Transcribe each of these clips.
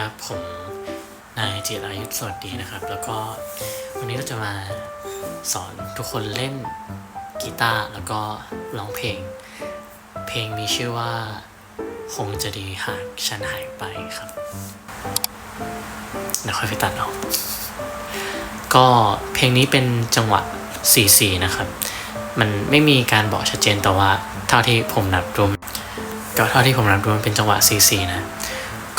ครับ ผมนายจิรายุทธสวัสดีนะครับ แล้วก็วันนี้เราจะมาสอนทุกคนเล่นกีตาร์แล้วก็ร้องเพลง เพลงมีชื่อว่า คงจะดีหากฉันหายไปครับเดี๋ยวค่อยไปตัดเอาก็เพลงนี้เป็นจังหวะ 4-4 นะครับ มันไม่มีการบอกชัดเจนแต่ว่าเท่าที่ผมนับรวมก็เท่าที่ผมนับรวมเป็นจังหวะ 4-4 นะ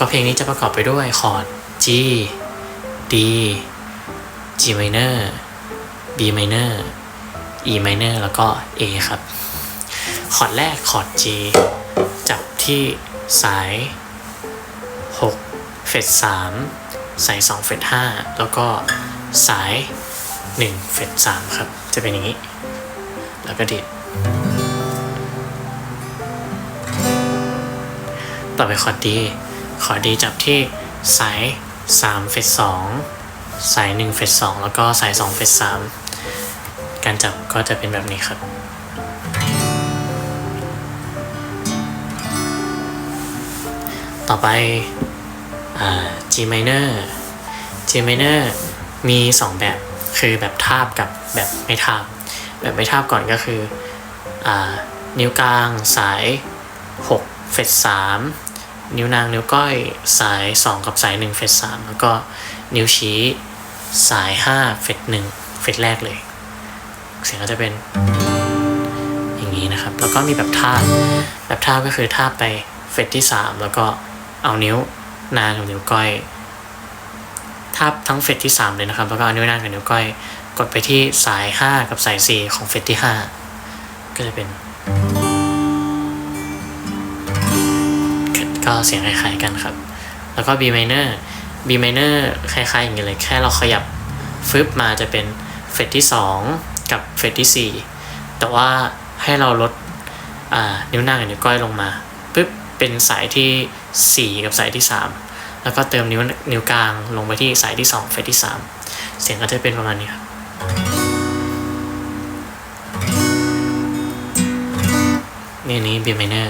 ก็เพลงนี้จะประกอบไปด้วยคอร์ด G D G minor B minor E minor แล้วก็ A ครับ คอร์ดแรกคอร์ด G จับที่สาย 6 เฟด3สาย 2 เฟด5แล้วก็สาย 1 เฟด3ครับ จะเป็นอย่างนี้ แล้วก็ดีดต่อไปคอร์ดดี คอดีจับที่สาย3เฟด2สาย1เฟด2แล้วก็สาย2เฟด3การจับก็จะเป็นแบบนี้ครับ ต่อไปอ G minor G minor มี 2 แบบคือแบบทาบกับแบบไม่ทาบ แบบไม่ทาบก่อนก็คืออนิ้วกลางสาย6เฟด3 นิ้วนางนิ้วก้อยสาย 2 กับสาย 1 เฟด3แล้วก็นิ้วชี้สาย 5 เฟด1เฟดแรกเลย เสียงก็จะเป็นอย่างนี้นะครับ แล้วก็มีแบบท่าแบบท่าก็คือท่าไปเฟดที่ 3 แล้วก็เอานิ้วนางกับนิ้วก้อยทาบทั้งเฟดที่ 3 เลยนะครับ แล้วก็เอานิ้วนางกับนิ้วก้อย กดไปที่สาย 5 กับสาย 4 ของเฟดที่ 5 ก็จะเป็น ก็เสียงคล้ายๆกันครับ แล้วก็ B minor B minor คล้ายๆอย่างนี้ยเลย แค่เราขยับฟึบมาจะเป็นเฟดที่ 2 กับเฟดที่ 4 แต่ว่าให้เราลดานิ้วนางกับนิ้วก้อยลงมาปึ๊บเป็นสายที่ 4 กับสายที่ 3 แล้วก็เติมนิ้วนิ้วกลางลงไปที่สายที่ 2 เฟดที่ 3 เสียงก็จะเป็นประมาณนี้ครับนี่นี้ B minor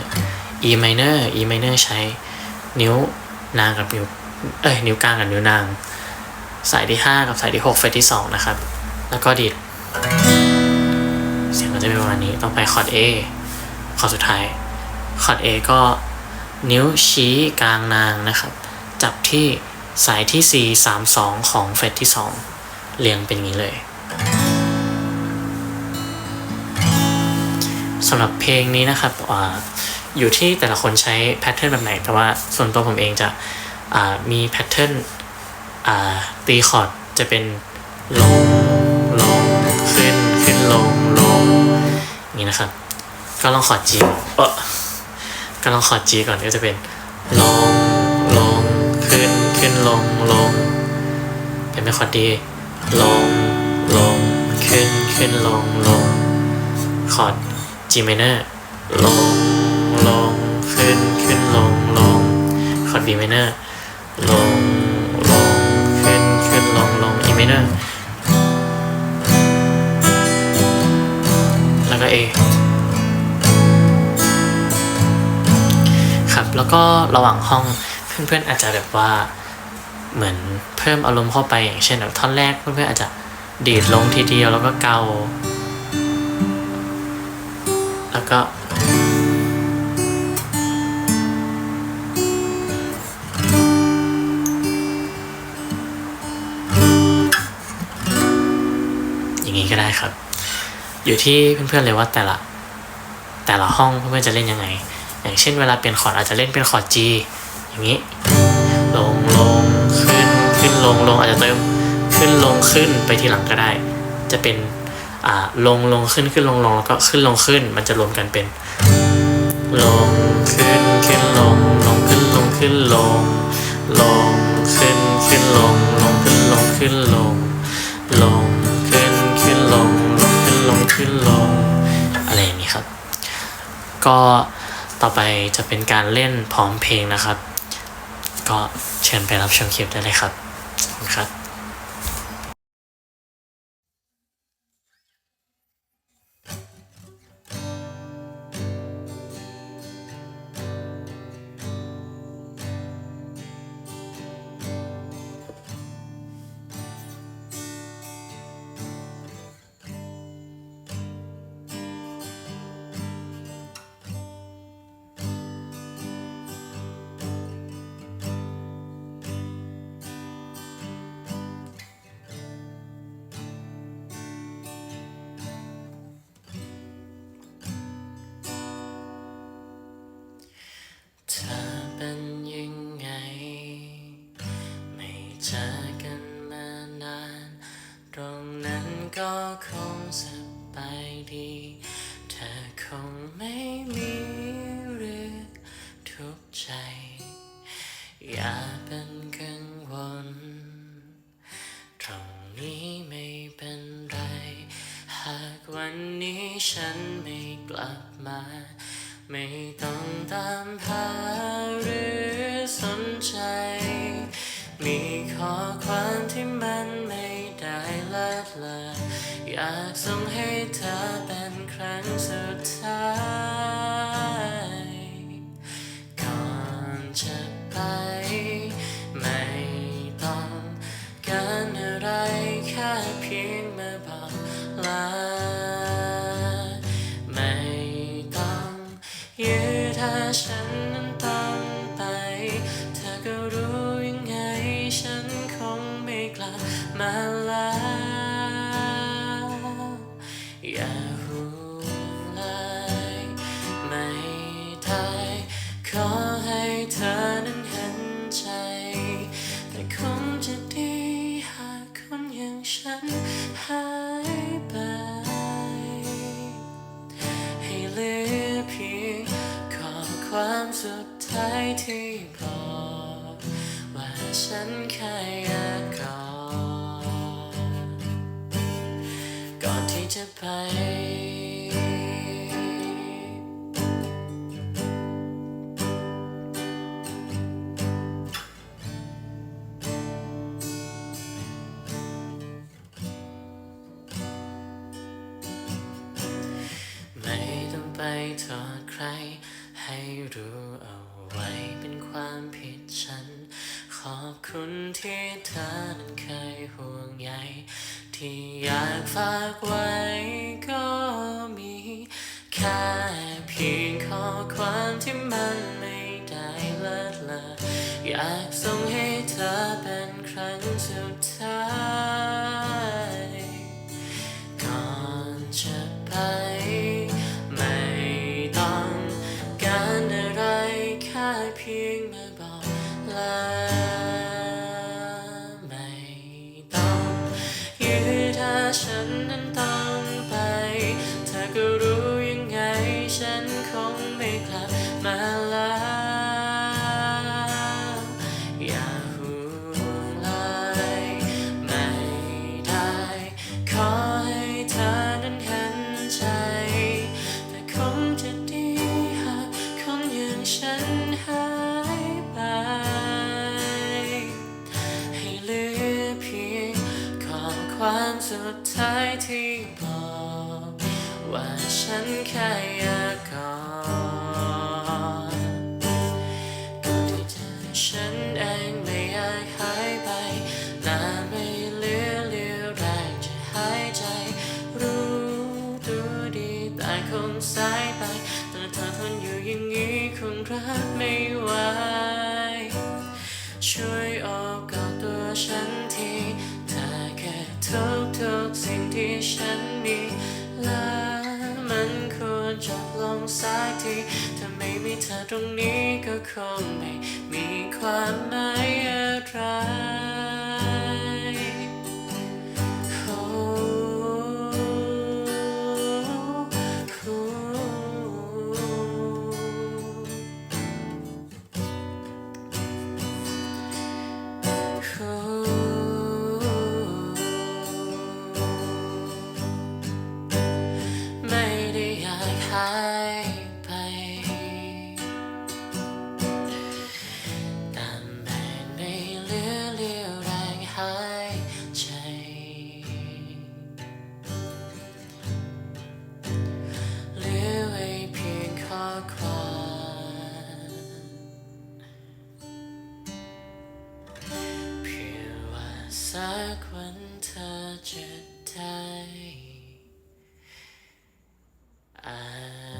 E minor E minor ใช้นิ้วนางกับนิ้วเอ้ยนิ้วกลางกับนิ้วนาง สายที่ 5 กับสายที่ 6 เฟดที่ 2 นะครับ แล้วก็ดีดเสียงก็จะเป็นประมาณนี้ต่อไปคอร์ด A คอร์ดสุดท้ายคอร์ด A ก็นิ้วชี้กลางนางนะครับ จับที่สายที่4 3 2 ของเฟดที่ 2 เรียงเป็นอย่างนี้เลยสำหรับเพลงนี้นะครับ อยู่ที่แต่ละคนใช้แพทเทิร์นแบบไหน แต่ว่าส่วนตัวผมเองจะมีแพทเทิร์นตีคอร์ดจะเป็นลงลงขึ้นขึ้นลงลงนี้นะครับ ก็ลองคอร์ด G เออก็ลองคอร์ด G ก่อนก็จะเป็นลงลงขึ้นขึ้นลงลงเป็นไม่คอร์ดดีลงลงขึ้นขึ้นลงลงคอร์ด G minor ลงลง ขึ้นขึ้นลงลงคอร์ด B minor ลงลงขึ้นขึ้นลงลง E minor แล้วก็ A ครับแล้วก็ระหว่างห้องเพื่อนๆอาจจะแบบว่าเหมือนเพิ่มอารมณ์เข้าไปอย่างเช่นแบบท่อนแรกเพื่อนๆอาจจะดีดลงทีเดียวแล้วก็เกา แล้วก็ อย่างนี้ก็ได้ครับ อยู่ที่เพื่อนๆเลยว่าแต่ละแต่ละห้องเพื่อนๆจะเล่นยังไง อย่างเช่นเวลาเปลี่ยนคอร์ดอาจจะเล่นเป็นคอร์ด G อย่างนี้ ลงลงขึ้นขึ้นลงลงอาจจะเติมขึ้นลงขึ้นไปทีหลังก็ได้ จะเป็นอ่าลงลงขึ้นขึ้นลงลงแล้วก็ขึ้นลงขึ้น มันจะรวมกันเป็น ลงขึ้นขึ้นลงลงขึ้นลงขึ้นลงลงขึ้นขึ้นลงลงขึ้นลงขึ้นลงลงขึ้นขึ้นลงลง ขึ้นลงอะไรอย่างนี้ครับ ก็ต่อไปจะเป็นการเล่นพร้อมเพลงนะครับ ก็เชิญไปรับชมคลิปได้เลยครับขอบคุณครับ ฉันไม่กลับมา ไม่ต้องตามหาหรือสนใจ มีข้อความที่มันไม่ได้ละเลยอยากส่งให้เธอเป็นครั้งสุดท้าย ถ้าฉันนั้นต้อง ยที่บอกว่าฉันแค่อยากกอดก่อนที่จะไป ไปโทษใคร ให้รู้เอาไว้เป็นความผิดฉัน ขอบคุณที่เธอนั้นเคยห่วงใยที่อยากฝากไว้ก็มี แค่เพียงข้อความที่มันไม่ได้เลิศเลออยากส่งให้เธอเป็นครั้งสุด ฉันนั้นต้องไป เธอก็รู้ ที่บอกว่าฉันแค่อยากกอดก่อนที่เธอฉันเองไม่อยากหายไปนานไม่เหลือเหลือแรงจะหายใจ รู้ตัวดีแต่คงสายไปแต่เธอทนอยู่อย่างนี้คงรับไม่ ที่ฉันมีและมันควรจบลงสักทีถ้าไม่มีเธอตรงนี้ก็คงไม่มีความหมาย Subsequent time. I